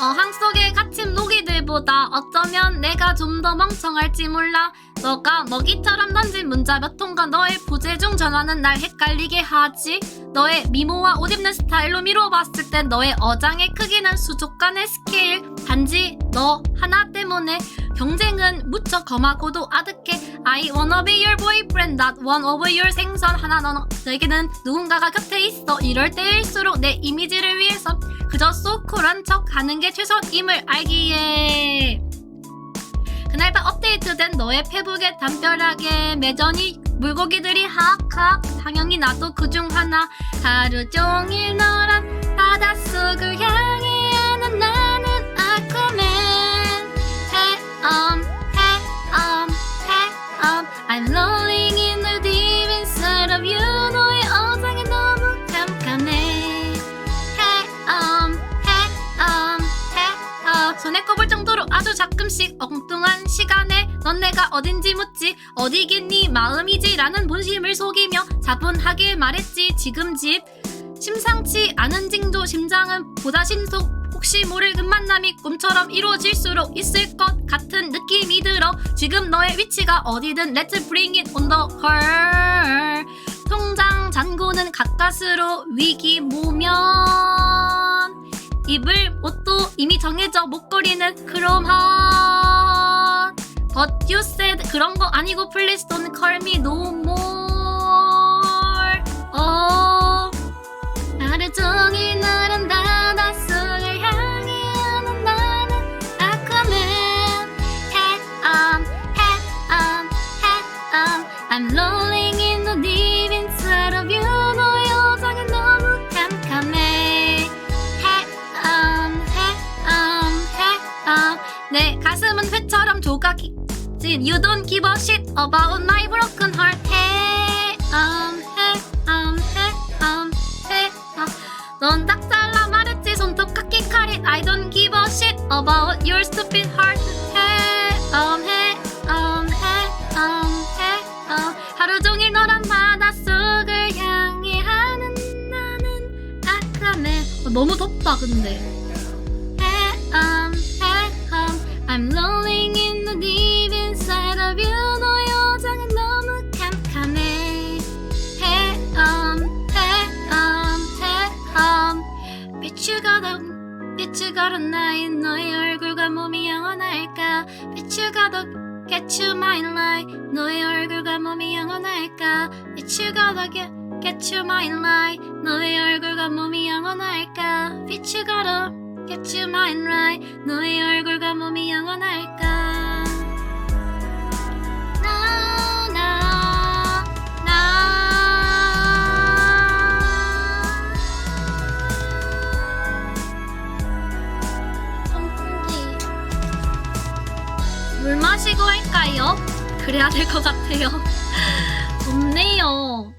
어 항 속의 갇힌 모기들보다 어쩌면 내가 좀 더 멍청할지 몰라 너가 먹이처럼 던진 문자 몇 통과 너의 부재 중 전화는 날 헷갈리게 하지? 너의 미모와 옷 입는 스타일로 미뤄봤을 땐 너의 어장의 크기는 수족 간의 스케일. 단지 너 하나 때문에 경쟁은 무척 검하고도 아득해. I wanna be your boyfriend not one of your 생선 하나 너 너에게는 누군가가 곁에 있어. 이럴 때일수록 내 이미지를 위해서 그저 소쿨한 척 하는 게 최선임을 알기에 그날 밤 업데이트된 너의 페북에 담벼락에 매전이 물고기들이 하악하악 당연히 나도 그중 하나. 하루 종일 너란 바닷속을 향해 하는 나는 아쿠맨. 해엄 해엄 해엄. I'm rolling in the deep inside of you 가끔씩 엉뚱한 시간에 넌 내가 어딘지 묻지 어디겠니 마음이지 라는 본심을 속이며 자분하게 말했지 지금 집. 심상치 않은 징조 심장은 보다 신속. 혹시 모를 끝만남이 꿈처럼 이루어질수록 있을 것 같은 느낌이 들어. 지금 너의 위치가 어디든 Let's bring it on the her 통장 잔고는 가까스로 위기 모면. 입을 옷도 이미 정해져 목걸이는 크롬한 But you said 그런 거 아니고 please don't call me no more 내 가슴은 회처럼 조각이 진 You don't give a shit about my broken heart head on, head on 넌딱 잘라 말했지 손톱 깎기 칼이 I don't give a shit about your stupid heart head on, head on 하루 종일 너란 바닷속을 향해 하는 나는 아까매 어, 너무 덥다 근데 I'm rolling in the deep inside of you 너의 어장은 너무 캄캄해 on, head on, head on 비추가던 비추가던 나의 너의 얼굴과 몸이 영원할까 비추가도 Get you my light 너의 얼굴과 몸이 영원할까 비추가도 get, get you my light 너의 얼굴과 몸이 영원할까 비추가도 Get you my light 너의 얼굴과 몸이 영원할까 나, 나, 나. 선풍기. 물 마시고 할까요? 그래야 될 것 같아요. 덥네요.